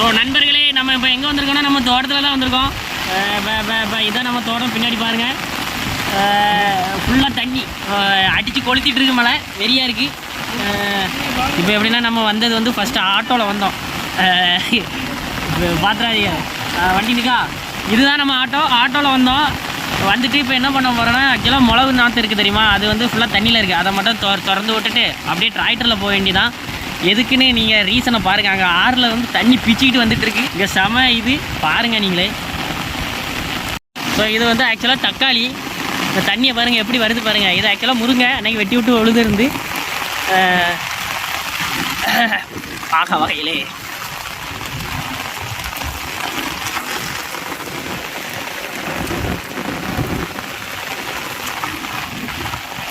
So நண்பர்களே நம்ம இப்போ எங்கே வந்திருக்கோம்னா நம்ம தோட்டத்தில் தான் வந்திருக்கோம். இப்போ இப்போ இதான் நம்ம தோட்டம் பின்னாடி பாருங்கள் ஃபுல்லாக தண்ணி. அடித்து கொளுத்திட்டு இருக்கு மழை. வெறியாக இருக்குது இப்போ எப்படின்னா நம்ம வந்தது வந்து ஃபஸ்ட்டு ஆட்டோவில் வந்தோம். பாத்திராதிய வண்டி நிற்கா இதுதான் நம்ம ஆட்டோ. ஆட்டோவில் வந்தோம். வந்துட்டு இப்போ என்ன பண்ண போகிறோன்னா ஆக்சுவலாக மிளகு நாற்று இருக்குது தெரியுமா? அது வந்து ஃபுல்லாக தண்ணியில் இருக்குது அதை மட்டும் தொ திறந்து விட்டுட்டு அப்படியே டிராக்டரில் போக வேண்டிதான் எதுக்குன்னு நீங்கள் ரீசனை பாருங்கள் அங்கே ஆறில் வந்து தண்ணி பிச்சுக்கிட்டு வந்துட்டு இருக்கு இங்கே செம இது. பாருங்கள் நீங்களே. ஸோ இது வந்து ஆக்சுவலாக தக்காளி. இந்த தண்ணியை பாருங்கள் எப்படி வருது பாருங்கள் இது ஆக்சுவலாக முருங்கை. அன்னைக்கு வெட்டி விட்டு உழுது இருந்து பார்க்க வகையிலே.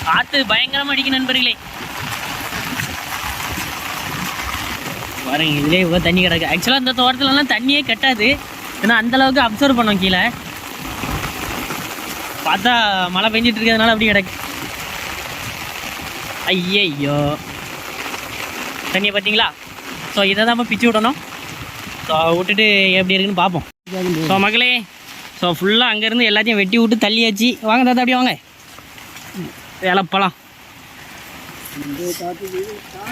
காற்று பயங்கரமாக அடிக்கும் நண்பர்களே. பாருங்க இதுலேயே இவ்வளோ தண்ணி கிடக்கு. ஆக்சுவலாக இந்த தோட்டத்துலலாம் தண்ணியே கட்டாது. ஏன்னா அந்தளவுக்கு அப்சர்வ் பண்ணோம் கீழே. பார்த்தா மழை பெஞ்சிட்டு இருக்கிறதுனால அப்படி கிடக்கு. ஐயையோ. தண்ணியை பார்த்தீங்களா? ஸோ இதை தான் பிச்சு விடணும். ஸோ விட்டுட்டு எப்படி இருக்குன்னு பார்ப்போம். ஸோ மகளே ஸோ ஃபுல்லாக அங்கேருந்து எல்லாத்தையும் வெட்டி விட்டு தள்ளியாச்சு. வாங்க தாத்தா அப்படியே வாங்க. வேலைப்பழம்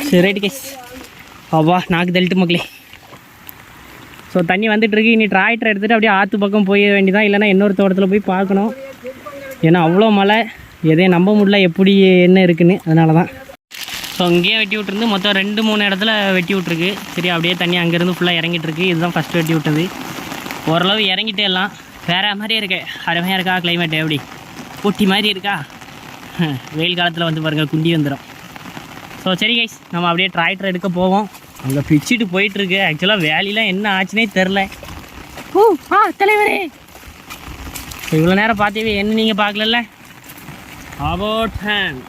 சரி ரைட்டு கேஸ் அவ்வா நாக்கு தள்ளிட்டு மக்களே. ஸோ தண்ணி வந்துட்டுருக்கு. இனி டிராக்டர் எடுத்துகிட்டு அப்படியே ஆற்று பக்கம் போய் வேண்டிதான். இல்லைன்னா இன்னொரு தோட்டத்தில் போய் பார்க்கணும். ஏன்னா அவ்வளோ மழை. எதையும் நம்ப முடியல. எப்படி என்ன இருக்குன்னு. அதனால தான் ஸோ இங்கேயே வெட்டி விட்டுருந்து மொத்தம் ரெண்டு மூணு இடத்துல வெட்டி விட்ருக்கு சரி அப்படியே தண்ணி அங்கேருந்து ஃபுல்லாக இறங்கிட்டுருக்கு. இதுதான் ஃபஸ்ட்டு வெட்டி விட்டது. ஓரளவு இறங்கிட்டே எல்லாம். வேறு மாதிரியே இருக்கு. அருமையாக இருக்கா கிளைமேட் எப்படி? ஊட்டி மாதிரி இருக்கா? வெயில் காலத்தில் வந்து பாருங்கள் குண்டி வந்துடும் ஸோ சரி கைஸ் நம்ம அப்படியே டிராக்டர் எடுக்க போவோம். அங்கே பிச்சுட்டு போயிட்டுருக்கு. ஆக்சுவலாக வேலையெலாம் என்ன ஆச்சுனே தெரில ஓ ஆ தலைவரே. இவ்வளோ நேரம் பார்த்தீங்க என்ன நீங்கள் பார்க்கலல்ல? அபவுட் ஹேண்ட்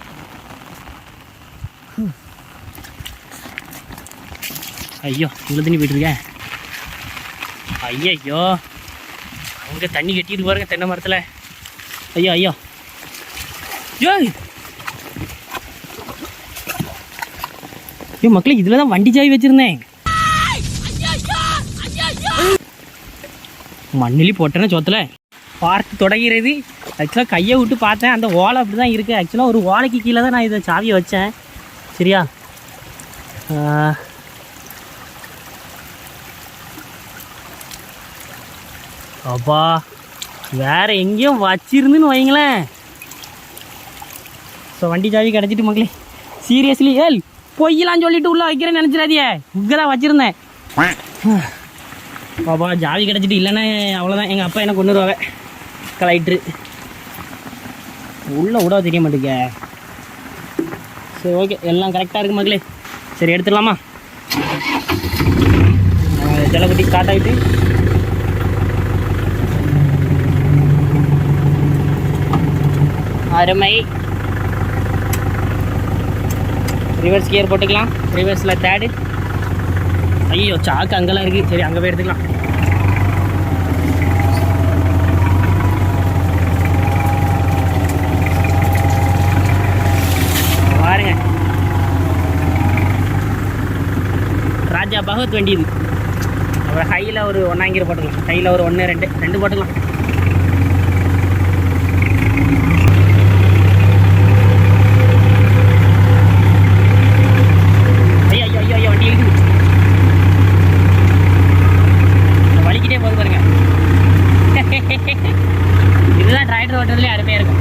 ஐயோ இவ்வளோ தண்ணி போயிட்டுருக்க ஐயோ அங்கே தண்ணி கட்டிட்டு பாருங்க தென்னை மரத்தில். ஐயோ ஐயோ. ஏய் ஐயோ மக்களே இதில் தான் வண்டி சாவி வச்சுருந்தேன். மண்ணிலி போட்டேன்னு சொத்தில். பார்த்து தொடங்கிறது. ஆக்சுவலாக கையை விட்டு பார்த்தேன். அந்த ஓலை அப்படி தான் இருக்குது ஆக்சுவலாக ஒரு ஓலைக்கு கீழே தான் நான் இதை சாவியை வச்சேன். சரியா? அப்பா வேற எங்கேயும் வச்சிருந்துன்னு வைங்களேன். ஸோ வண்டி சாவி கிடச்சிட்டு மக்களே. சீரியஸ்லி ஏல் பொய்யலாம் சொல்லிட்டு உள்ள வைக்கிறேன்னு நினச்சிடாதியே. இங்கே தான் வச்சுருந்தேன். பாப்பா ஜாவி கிடச்சிட்டு இல்லைன்னா அவ்வளோதான் எங்கள் அப்பா எனக்கு கொண்டு வருவாங்க? கலெக்ட்ரு உள்ளே விட தெரிய மாட்டேங்க. சரி ஓகே எல்லாம் கரெக்டாக இருக்கு மக்களே. சரி எடுத்துடலாமா? ஜலகுட்டி ஸ்டார்ட் ஆகிட்டு அருமை. ரிவர்ஸ் கியர் போட்டுக்கலாம். ரிவர்ஸில் தேர்டு ஐயோ சாக்கு அங்கெல்லாம் இருக்குது சரி அங்கே போய் எடுத்துக்கலாம். பாருங்க ராஜா பகவத் வண்டி இது. அப்புறம் ஹையில் ஒரு ஒன்றாங்கிற போட்டுக்கலாம். ஹையில் ஒரு ஒன்று ரெண்டு ரெண்டு போட்டுக்கலாம் ஐயோ ஐயோ ஐயோ ஐயோ வண்டி இழுக்குது இந்த வலிக்கிட்டே போகுது பாருங்க இதுதான் டிராக்டர் ஓட்டுறதுலேயே அருமையாக இருக்கும்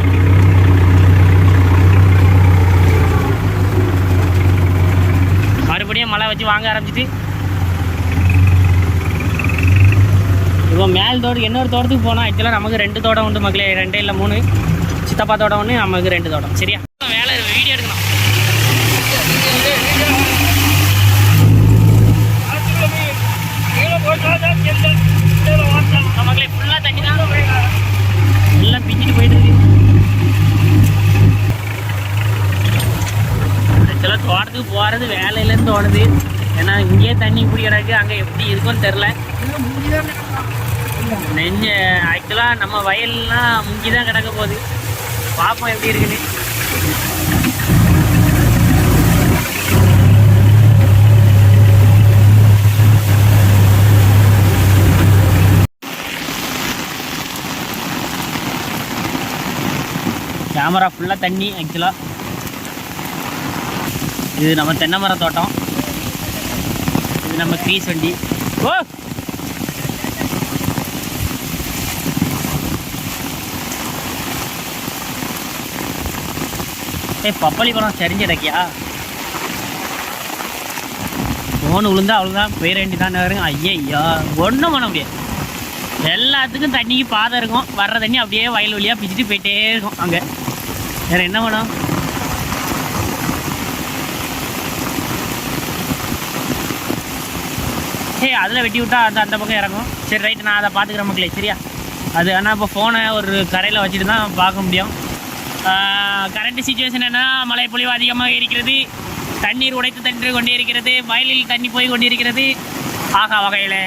மறுபடியும் மழை வச்சு வாங்க ஆரம்பிச்சிட்டு. இப்போ மேல் தோட்டம் இன்னொரு தோட்டத்துக்கு போனால் ஆக்சுவலாக நமக்கு ரெண்டு தோட்டம் உண்டு மக்களே ரெண்டே இல்லை மூணு. சித்தப்பா தோட்டம் ஒன்று நமக்கு ரெண்டு தோட்டம் சரியா? தோணுது. ஏன்னா இங்கேயே தண்ணி இப்படி கிடக்கு அங்கே எப்படி இருக்கும்னு தெரில நெஞ்ச ஆக்சுவலாக நம்ம வயல்லாம் முங்கி தான் கிடக்க போகுது. பார்ப்போம் எப்படி இருக்குன்னு. கேமரா ஃபுல்லாக தண்ணி ஆக்சுவலாக இது நம்ம தென்னை மர தோட்டம். இது நம்ம கிரீஸ் வண்டி ஓ! ஏய் பப்பாளி பழம் சரிஞ்சு கிடக்கியா ஃபோன் விழுந்தா அவ்வளோதான் போயிட வேண்டியதான் வருங்க ஐயா ஒன்றும் பண்ண முடியாது. எல்லாத்துக்கும் தண்ணிக்கு பாதை இருக்கும். வர்ற தண்ணி அப்படியே வயல் வழியாக பிச்சுட்டு போயிட்டே இருக்கும். அங்கே. வேறு என்ன பண்ணும் ஏய் அதில் வெட்டி விட்டா அந்த அந்த பக்கம் இறங்கும். சரி ரைட்டு நான் அதை பார்த்துக்கிறேன் மக்களே சரியா? அது ஆனால் இப்போ ஃபோனை ஒரு கரையில் வச்சுட்டு தான் பார்க்க முடியும். கரண்ட் சுச்சுவேஷன் என்னென்னா மழை பொழிவு அதிகமாக இருக்கிறது. தண்ணீர் உடைத்து தண்ணீர் கொண்டே இருக்கிறது வயலில் தண்ணி போய் கொண்டிருக்கிறது. ஆகா வகையில்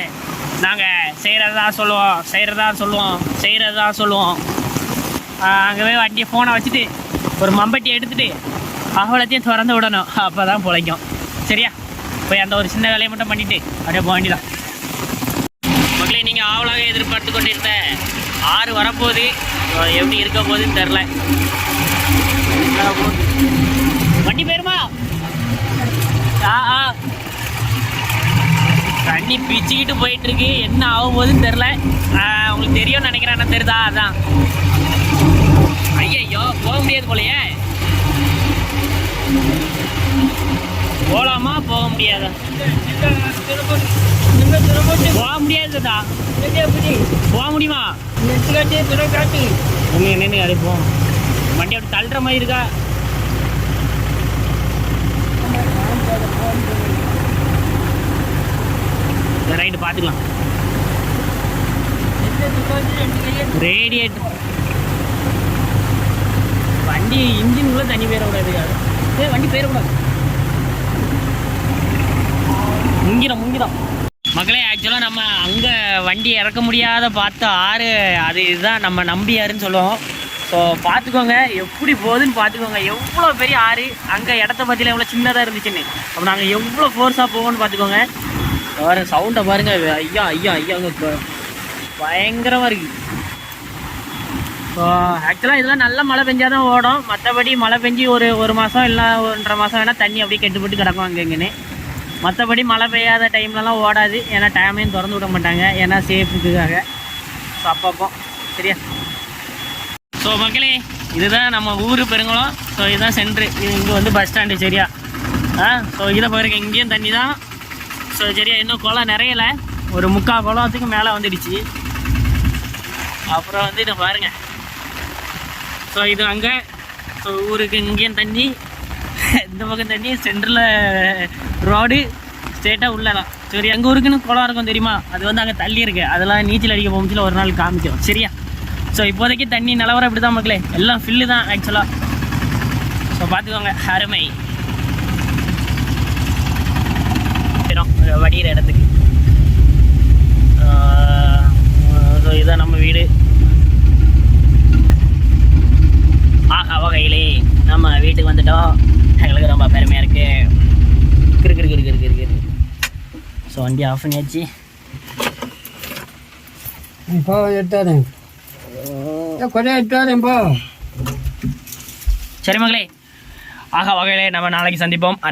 நாங்கள் செய்கிறதா சொல்லுவோம் செய்கிறதா சொல்லுவோம் செய்கிறதா சொல்லுவோம். அங்கே போய் வண்டியை ஃபோனை வச்சுட்டு ஒரு மம்பட்டி எடுத்துகிட்டு அவ்வளோத்தையும் திறந்து விடணும். அப்போ தான் பிழைக்கும். சரியா? போய் அந்த ஒரு சின்ன வேலையை மட்டும் பண்ணிவிட்டு அப்படியே போக வேண்டியதான் மக்களே நீங்கள் ஆவலாக எதிர்பார்த்து கொண்டிருந்த ஆறு வரப்போகுது. எப்படி இருக்க போகுதுன்னு தெரில வண்டி பேருமா? ஆ ஆ. தண்ணி பிச்சுக்கிட்டு போயிட்டுருக்கு. என்ன ஆக போகுதுன்னு தெரில உங்களுக்கு தெரியும்னு நினைக்கிறேன். என்ன தெரியுதா? அதான். ஐயையோ போக முடியாது போலயே. போகலாமா போக முடியாதா? போக முடியாதுதா போக முடியுமா? உங்க என்னன்னு அது போ வண்டி அப்படி தள்ளுற மாதிரி இருக்கா? ரைட்டு பார்த்துக்கலாம் ரேடியேட்டர் வண்டி இன்ஜின் உள்ள தண்ணி போயிடக்கூடாது. விடாது வண்டி போயிடக்கூடாது. முங்கிடும் முங்கிடும். மக்களே ஆக்சுவலாக நம்ம அங்கே வண்டி இறக்க முடியாத பார்த்த ஆறு அது இதுதான் நம்ம நம்பியாருன்னு சொல்லுவோம். ஸோ பார்த்துக்கோங்க எப்படி போகுதுன்னு பார்த்துக்கோங்க. எவ்வளோ பெரிய ஆறு அங்கே இடத்த பற்றியில் எவ்வளோ சின்னதாக இருந்துச்சுன்னு அப்போ நாங்கள் எவ்வளோ ஃபோர்ஸாக போவோம்னு பார்த்துக்கோங்க. பாரு சவுண்டை பாருங்க. ஐயா ஐயா ஐயா அங்கே பயங்கரமாக இருக்குது ஸோ ஆக்சுவலாக இதெல்லாம் நல்ல மழை பெஞ்சால் தான் ஓடும். மற்றபடி மழை பெஞ்சு ஒரு ஒரு மாதம் இல்லை ஒன்றரை மாதம் வேணால் தண்ணி அப்படியே கெட்டுப்பட்டு கிடக்கும் அங்கே இங்கேன்னு. மற்றபடி மழை பெய்யாத டைம்லலாம் ஓடாது. ஏன்னா டைமையும் திறந்து விட மாட்டாங்க. ஏன்னா சேஃப்டுக்காக ஸோ அப்பப்போ. சரியா? ஸோ மக்களே இதுதான் நம்ம ஊர் பெருங்குளம். ஸோ இதுதான் சென்ட்ரு இது இங்கே வந்து பஸ் ஸ்டாண்டு சரியா? ஆ ஸோ இதில் பாருங்க. இங்கேயும் தண்ணி தான் ஸோ சரியா? இன்னும் குளம் நிறையலை. ஒரு முக்கால் குளத்துக்கு மேலே வந்துடுச்சு. அப்புறம் வந்து இதை பாருங்கள் ஸோ இது அங்கே. ஸோ ஊருக்கு இங்கேயும் தண்ணி. இந்த பக்கம் தண்ணி சென்டரில் ரோடு ஸ்ட்ரெயிட்டாக உள்ளலாம் சரி எங்கள் ஊருக்குன்னு குளம் இருக்கும் தெரியுமா? அது வந்து அங்கே தள்ளி இருக்கு. அதெல்லாம் நீச்சல் அடிக்க போகும்போது ஒரு நாள் காமிக்கும். சரியா? ஸோ இப்போதைக்கு தண்ணி நிலவரம் இப்படி தான் மக்களே. எல்லாம் ஃபில்லு தான் ஆக்சுவலாக ஸோ பார்த்துக்கோங்க. அருமை. வடிகிற இடத்துக்கு. ஸோ இதுதான் நம்ம வீடு. ஆஹா வகையிலே நம்ம வீட்டுக்கு வந்துட்டோம். எங்களுக்கு ரொம்ப பெருமையாக இருக்கு. கிரு கிரு கிரு கிரு கிரு கிரு. ஸோ வண்டி ஆஃப் பண்ணியாச்சு. இப்போ எட்டாதே கொடையா எட்டாதே போ. சரி மகளே ஆஹா வகையிலே நம்ம நாளைக்கு சந்திப்போம். அரை